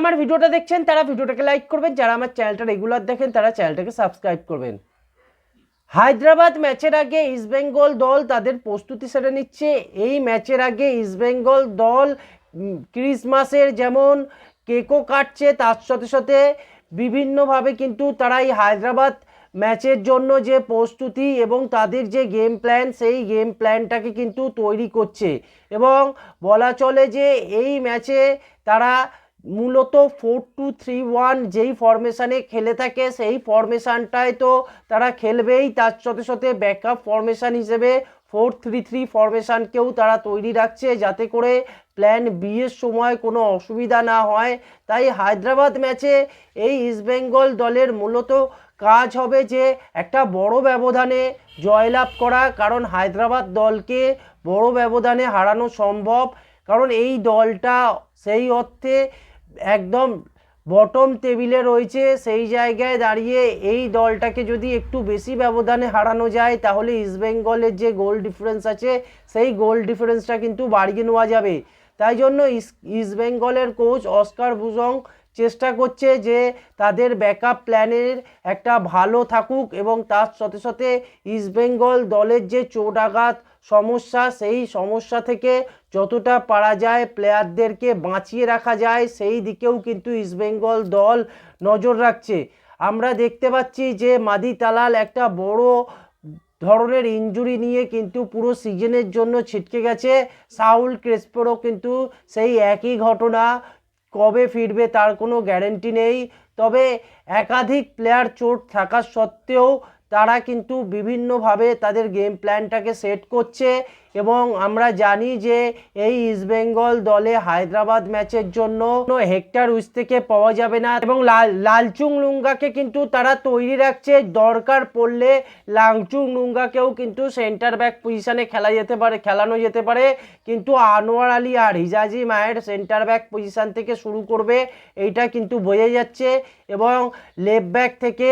আমার ভিডিওটা দেখছেন, তারা ভিডিওটাকে লাইক করবেন, যারা আমার চ্যানেলটা রেগুলার দেখেন, তারা চ্যানেলটাকে সাবস্ক্রাইব করবেন। হায়দ্রাবাদ ম্যাচের আগে ইস্টবেঙ্গল দল তাদের প্রস্তুতি সেরে নিচ্ছে। এই ম্যাচের আগে ইস্টবেঙ্গল দল ক্রিসমাসের যেমন কেকও কাটছে, তার সাথে সাথে বিভিন্নভাবে কিন্তু তারা এই হায়দ্রাবাদ ম্যাচের জন্য যে প্রস্তুতি এবং তাদের যে গেম প্ল্যান সেই গেম প্ল্যানটাকে কিন্তু তৈরি করছে। এবং বলা চলে যে এই ম্যাচে তারা মূলত ফোর টু থ্রি ওয়ান যেই ফরমেশানে খেলে থাকে, সেই ফরমেশানটায় তো তারা খেলবেই। তার সাথে সাথে ব্যাকআপ ফরমেশান হিসেবে ফোর থ্রি থ্রি ফরমেশানকেও তারা তৈরি রাখছে যাতে করে প্ল্যান বি এর সময় কোনো অসুবিধা না হয়। তাই হায়দ্রাবাদ ম্যাচে এই ইস্টবেঙ্গল দলের মূলত কাজ হবে যে একটা বড় ব্যবধানে জয়লাভ করা, কারণ হায়দ্রাবাদ দলকে বড় ব্যবধানে হারানো সম্ভব। কারণ এই দলটা সেই অর্থে একদম বটম টেবিলে রয়েছে, সেই জায়গায় দাঁড়িয়ে এই দলটাকে যদি একটু বেশি ব্যবধানে হারানো যায়, তাহলে ইস্টবেঙ্গলের যে গোল ডিফারেন্স আছে, সেই গোল ডিফারেন্সটা কিন্তু বাড়িয়ে নেওয়া যাবে। তাই জন্য ইস- ইস্টবেঙ্গলের কোচ অস্কার বুজং চেষ্টা করছে যে তাদের ব্যাকআপ প্ল্যানের একটা ভালো থাকুক এবং তার সাথে সাথে ইস্টবেঙ্গল দলের যে চোট আঘাত সমস্যা, সেই সমস্যা থেকে যতটা পারা যায় প্লেয়ারদেরকে বাঁচিয়ে রাখা যায়, সেই দিকেও কিন্তু ইস্টবেঙ্গল দল নজর রাখছে। আমরা দেখতে পাচ্ছি যে মাদি তালাল একটা বড় ধরনের ইনজুরি নিয়ে কিন্তু পুরো সিজনের জন্য ছিটকে গেছে। সাউল ক্রেসপোরও কিন্তু সেই একই ঘটনা কবে ফিরবে তার কোনো গ্যারেন্টি নেই। তবে একাধিক প্লেয়ার চোট থাকা সত্ত্বেও তারা কিন্তু বিভিন্নভাবে তাদের গেম প্ল্যানটাকে সেট করছে। এবং আমরা জানি যে এই ইস্টবেঙ্গল দলে হায়দ্রাবাদ ম্যাচের জন্য কোনো হেক্টর থেকে পাওয়া যাবে না এবং লাল লালচুং লুঙ্গাকে কিন্তু তারা তৈরি রাখছে। দরকার পড়লে লাংচুং লুঙ্গাকেও কিন্তু সেন্টার ব্যাক পজিশনে খেলা যেতে পারে, খেলানো যেতে পারে। কিন্তু আনোয়ার আলী আর হিজাজি মায়ের সেন্টার ব্যাক পজিশন থেকে শুরু করবে, এইটা কিন্তু বোঝা যাচ্ছে এবং লেফট ব্যাক থেকে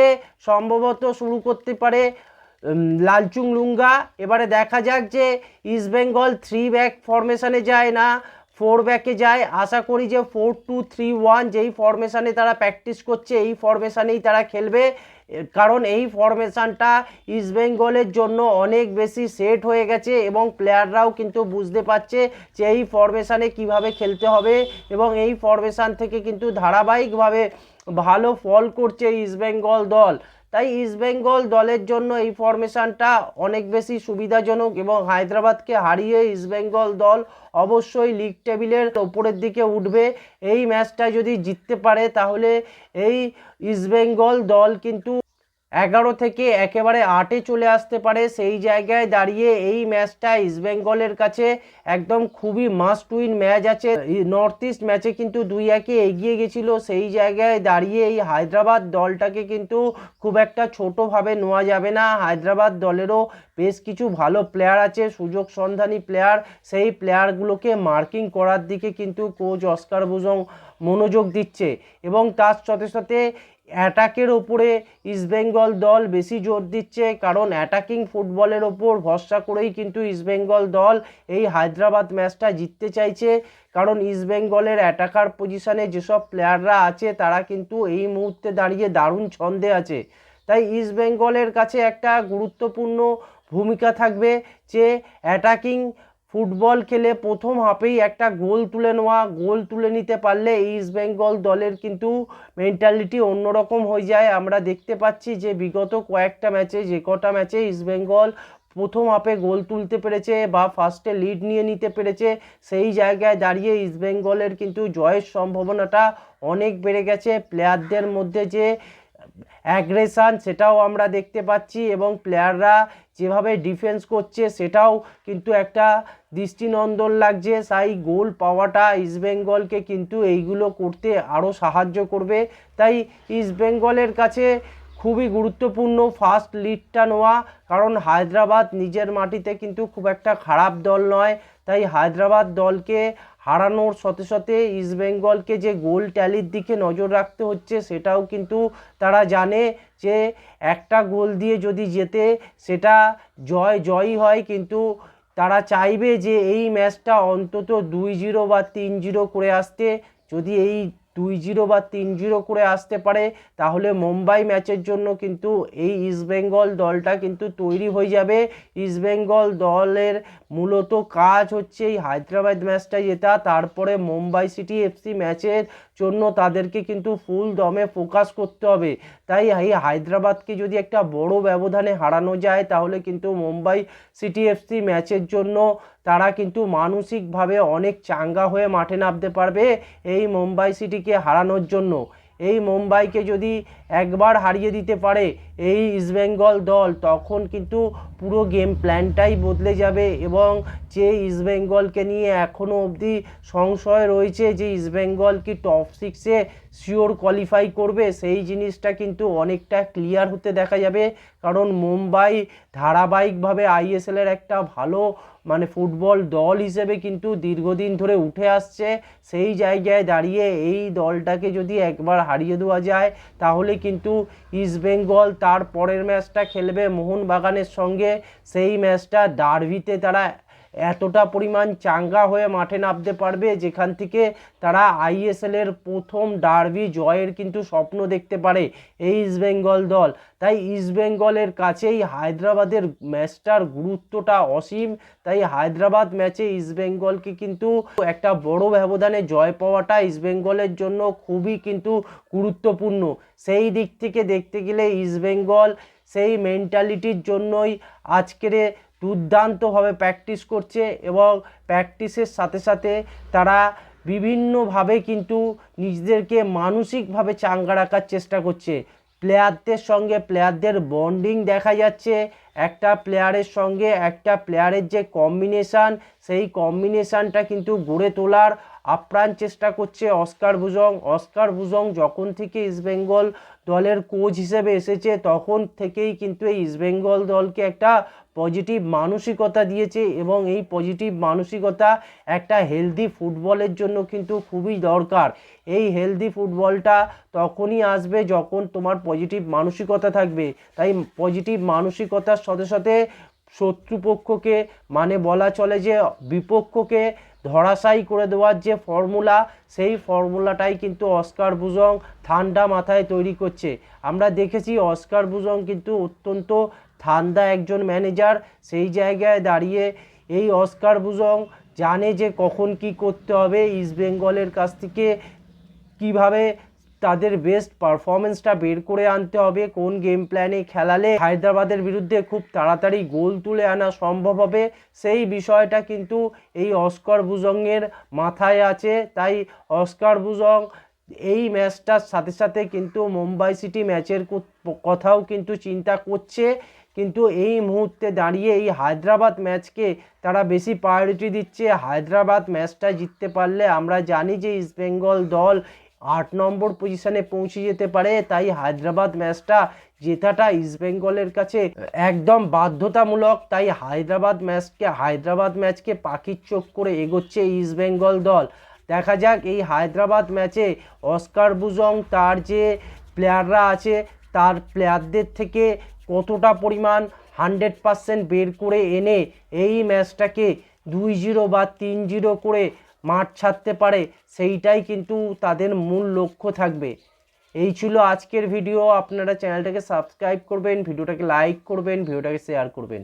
সম্ভবত শুরু করতে পারে। লালচুং লুঙ্গা। এবারে দেখা যাক যে ইস্টবেঙ্গল থ্রি ব্যাক ফরমেশনে যায় না ফোর ব্যাকে যায়। আশা করি যে ফোর টু থ্রি ওয়ান যেই ফরমেশনে তারা প্র্যাকটিস করছে, এই ফরমেশনেই তারা খেলবে। কারণ এই ফরমেশনটা ইস্টবেঙ্গলের জন্য অনেক বেশি সেট হয়ে গেছে এবং প্লেয়াররাও কিন্তু বুঝতে পারছে যে এই ফরমেশনে কীভাবে খেলতে হবে এবং এই ফরমেশন থেকে কিন্তু ধারাবাহিকভাবে ভালো ফল করছে ইস্টবেঙ্গল দল। তাই ইস্টবেঙ্গল দলের জন্য এই ফরমেশনটা অনেক বেশি সুবিধাজনক এবং হায়দ্রাবাদকে হারিয়ে ইস্টবেঙ্গল দল অবশ্যই লিগ টেবিলের ওপরের দিকে উঠবে। এই ম্যাচটা যদি জিততে পারে, তাহলে এই ইস্টবেঙ্গল দল কিন্তু এগারো থেকে একেবারে আটে চলে আসতে পারে। সেই জায়গায় দাঁড়িয়ে এই ম্যাচটা ইস্টবেঙ্গলের কাছে একদম খুবই মাস্ট উইন ম্যাচ আছে। নর্থ ইস্ট ম্যাচে কিন্তু দুই একে এগিয়ে গেছিল। সেই জায়গায় দাঁড়িয়ে এই হায়দ্রাবাদ দলটাকে কিন্তু খুব একটা ছোটোভাবে নেওয়া যাবে না। হায়দ্রাবাদ দলেরও বেশ কিছু ভালো প্লেয়ার আছে, সুযোগ সন্ধানী প্লেয়ার সেই প্লেয়ারগুলোকে মার্কিং করার দিকে কিন্তু কোচ অস্কার বুজং মনোযোগ দিচ্ছে। এবং তার সাথে সাথে অ্যাটাকের ওপরে ইস্টবেঙ্গল দল বেশি জোর দিচ্ছে, কারণ অ্যাটাকিং ফুটবলের ওপর ভরসা করেই কিন্তু ইস্টবেঙ্গল দল এই হায়দ্রাবাদ ম্যাচটা জিততে চাইছে। কারণ ইস্টবেঙ্গলের অ্যাটাকার পজিশনে যেসব প্লেয়াররা আছে, তারা কিন্তু এই মুহূর্তে দাঁড়িয়ে দারুণ ছন্দে আছে। তাই ইস্টবেঙ্গলের কাছে একটা গুরুত্বপূর্ণ ভূমিকা থাকবে যে অ্যাটাকিং ফুটবল খেলে প্রথম হাফেই একটা গোল তুলে নেওয়া, গোল তুলে নিতে পারলে ইস্ট বেঙ্গল দলের কিন্তু মেন্টালিটি অন্যরকম হয়ে যায়। আমরা দেখতে পাচ্ছি যে বিগত কয়েকটা ম্যাচে যে কটা ম্যাচে ইস্ট বেঙ্গল প্রথম হাফে গোল তুলতে পেরেছে বা ফার্স্টে লিড নিয়ে নিতে পেরেছে, সেই জায়গায় দাঁড়িয়ে ইস্ট বেঙ্গলের কিন্তু জয়ের সম্ভাবনাটা অনেক বেড়ে গেছে। প্লেয়ারদের মধ্যে যে অ্যাগ্রেশান সেটাও আমরা দেখতে পাচ্ছি এবং প্লেয়াররা যেভাবে ডিফেন্স করছে সেটাও কিন্তু একটা দৃষ্টিনন্দন লাগছে। তাই গোল পাওয়াটা ইস্টবেঙ্গলকে কিন্তু এইগুলো করতে আরও সাহায্য করবে। তাই ইস্টবেঙ্গলের কাছে খুবই গুরুত্বপূর্ণ ফার্স্ট লিডটা নেওয়া। কারণ হায়দ্রাবাদ নিজের মাটিতে কিন্তু খুব একটা খারাপ দল নয়। তাই হায়দ্রাবাদ দলকে হারানোর সাথে সাথে ইস্টবেঙ্গলকে যে গোল ট্যালির দিকে নজর রাখতে হচ্ছে, সেটাও কিন্তু তারা জানে যে একটা গোল দিয়ে যদি যেতে সেটা জয় জয়ই হয়। কিন্তু তারা চাইবে যে এই ম্যাচটা অন্তত দুই জিরো বা তিন জিরো করে আসতে। যদি এই দুই জিরো বা তিন জিরো করে আসতে পারে, তাহলে মুম্বাই ম্যাচের জন্য কিন্তু এই ইস্টবেঙ্গল দলটা কিন্তু তৈরি হয়ে যাবে। ইস্টবেঙ্গল দলের মূলত কাজ হচ্ছে এই হায়দ্রাবাদ ম্যাচটা জেতা, তারপরে মুম্বাই সিটি এফসি ম্যাচের জন্য তাদেরকে কিন্তু ফুল দমে ফোকাস করতে হবে। তাই এই হায়দ্রাবাদকে যদি একটা বড় ব্যবধানে হারানো যায়, তাহলে কিন্তু মুম্বাই সিটি এফসি ম্যাচের জন্য তারা কিন্তু মানসিকভাবে অনেক চাঙ্গা হয়ে মাঠে নামতে পারবে এই মুম্বাই সিটিকে হারানোর জন্য। এই মুম্বাইকে যদি একবার হারিয়ে দিতে পারে এই ইস্টবেঙ্গল দল, তখন কিন্তু পুরো গেম প্ল্যানটাই বদলে যাবে এবং যে ইস্টবেঙ্গলকে নিয়ে এখনও অবধি সংশয় রয়েছে যে ইস্টবেঙ্গল কি টপ সিক্সে শিওর কোয়ালিফাই করবে, সেই জিনিসটা কিন্তু অনেকটা ক্লিয়ার হতে দেখা যাবে। কারণ মুম্বাই ধারাবাহিকভাবে আইএসএলের একটা ভালো মানে ফুটবল দল হিসেবে কিন্তু দীর্ঘদিন ধরে উঠে আসছে। সেই জায়গায় দাঁড়িয়ে এই দলটাকে যদি একবার হারিয়ে দেওয়া যায়, তাহলে কিন্তু ইস্টবেঙ্গল তার পরের ম্যাচটা খেলবে মোহনবাগানের সঙ্গে। সেই ম্যাচটা ডার্ভিতে তারা এতটা পরিমাণ চাঙ্গা হয়ে মাঠে নামতে পারবে, যেখান থেকে তারা আইএসএলের প্রথম ডার্বি জয়ের কিন্তু স্বপ্ন দেখতে পারে এই ইস্টবেঙ্গল দল। তাই ইস্টবেঙ্গলের কাছেই হায়দ্রাবাদের ম্যাচটার গুরুত্বটা অসীম। তাই হায়দ্রাবাদ ম্যাচে ইস্টবেঙ্গলকে কিন্তু একটা বড় ব্যবধানে জয় পাওয়াটা ইস্টবেঙ্গলের জন্য খুবই কিন্তু গুরুত্বপূর্ণ। সেই দিক থেকে দেখতে গেলে ইস্টবেঙ্গল সেই মেন্টালিটির জন্যই আজকের দুর্দান্তভাবে প্র্যাকটিস করছে এবং প্র্যাকটিসের সাথে সাথে তারা বিভিন্নভাবে কিন্তু নিজেদেরকে মানসিকভাবে চাঙ্গা রাখার চেষ্টা করছে। প্লেয়ারদের সঙ্গে প্লেয়ারদের বন্ডিং দেখা যাচ্ছে। একটা প্লেয়ারের সঙ্গে একটা প্লেয়ারের যে কম্বিনেশান সেই কম্বিনেশানটা কিন্তু গড়ে তোলার আপ্রাণ চেষ্টা করছে অস্কার ভুজং। অস্কার ভুজং যখন থেকে ইস্টবেঙ্গল দলের কোচ হিসেবে এসেছে, তখন থেকেই কিন্তু এই ইস্টবেঙ্গল দলকে একটা পজিটিভ মানসিকতা দিয়েছে এবং এই পজিটিভ মানসিকতা একটা হেলদি ফুটবলের জন্য কিন্তু খুবই দরকার। এই হেলদি ফুটবলটা তখনই আসবে যখন তোমার পজিটিভ মানসিকতা থাকবে। তাই পজিটিভ মানসিকতার সাথে সাথে শত্রুপক্ষকে মানে বলা চলে যে বিপক্ষকে ধরাশায়ী করে দেওয়ার যে ফর্মুলা, সেই ফর্মুলাটাই কিন্তু অস্কার বুজং ঠান্ডা মাথায় তৈরি করছে। আমরা দেখেছি অস্কার বুজং কিন্তু অত্যন্ত ঠান্ডা একজন ম্যানেজার, সেই জায়গায় দাঁড়িয়ে এই অস্কার বুজং জানে যে কখন কি করতে হবে ইস্টবেঙ্গলের কাছ থেকে কীভাবে তাদের বেস্ট পারফরমেন্সটা বের করে আনতে হবে। কোন গেম প্ল্যানে খেলালে হায়দ্রাবাদের বিরুদ্ধে খুব তাড়াতাড়ি গোল তুলে আনা সম্ভব হবে, সেই বিষয়টা কিন্তু এই অস্কার বুজংয়ের মাথায় আছে। তাই অস্কার বুজং এই ম্যাচটার সাথে সাথে কিন্তু মুম্বাই সিটি ম্যাচের কথাও কিন্তু চিন্তা করছে। কিন্তু এই মুহূর্তে দাঁড়িয়ে এই হায়দ্রাবাদ ম্যাচকে তারা বেশি প্রায়োরিটি দিচ্ছে। হায়দ্রাবাদ ম্যাচটা জিততে পারলে আমরা জানি যে ইস্টবেঙ্গল দল আট নম্বর পজিশনে পৌঁছে যেতে পারে। তাই হায়দ্রাবাদ ম্যাচটা জেতাটা ইস্টবেঙ্গলের কাছে একদম বাধ্যতামূলক। তাই হায়দ্রাবাদ ম্যাচকে হায়দ্রাবাদ ম্যাচকে পাখির চোখ করে এগোচ্ছে ইস্টবেঙ্গল দল। দেখা যাক এই হায়দ্রাবাদ ম্যাচে অস্কার বুজং তার যে প্লেয়াররা আছে, তার প্লেয়ারদের থেকে কতটা পরিমাণ হান্ড্রেড পারসেন্ট বের করে এনে এই ম্যাচটাকে দুই জিরো বা তিন জিরো করে মাঠ ছাড়তে পারে, সেইটাই কিন্তু তাদের মূল লক্ষ্য থাকবে। এই ছিল আজকের ভিডিও আপনারা চ্যানেলটাকে সাবস্ক্রাইব করবেন ভিডিওটাকে লাইক করবেন ভিডিওটাকে শেয়ার করবেন।